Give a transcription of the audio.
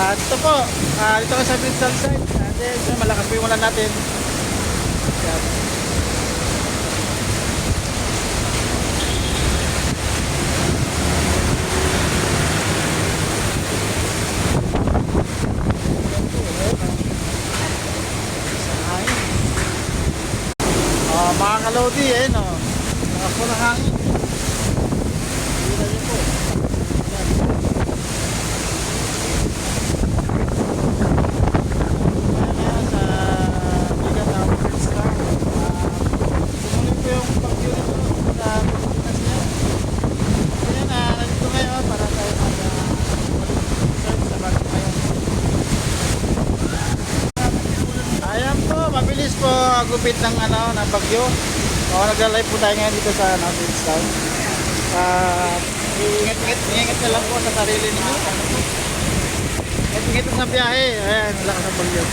At ito po, ah, dito ka sa Crystal Side. At ito, malakas po yung ulan natin. Yan. Sa hangin. Ah, mga kalodi, eh, no? Lakas po ng hangin. Kita niyo po. Yan. Ayan, sa Liga Towers lang. Ah, Tumuloy po yung bagyo nito sa Pilipinas ngayon. Kaya na, nandito ngayon para tayo mag-search sa bagyo ngayon. Ayan po, mabilis po gupit ng ano, ng bagyo. O, nagla-live po tayo ngayon dito sa ano, Queenstown. Ah, ingat-ingat, ingat na lang po sa sarili ninyo. Ingat-ingat sa biyahe. Ayan, lakas ng bagyo.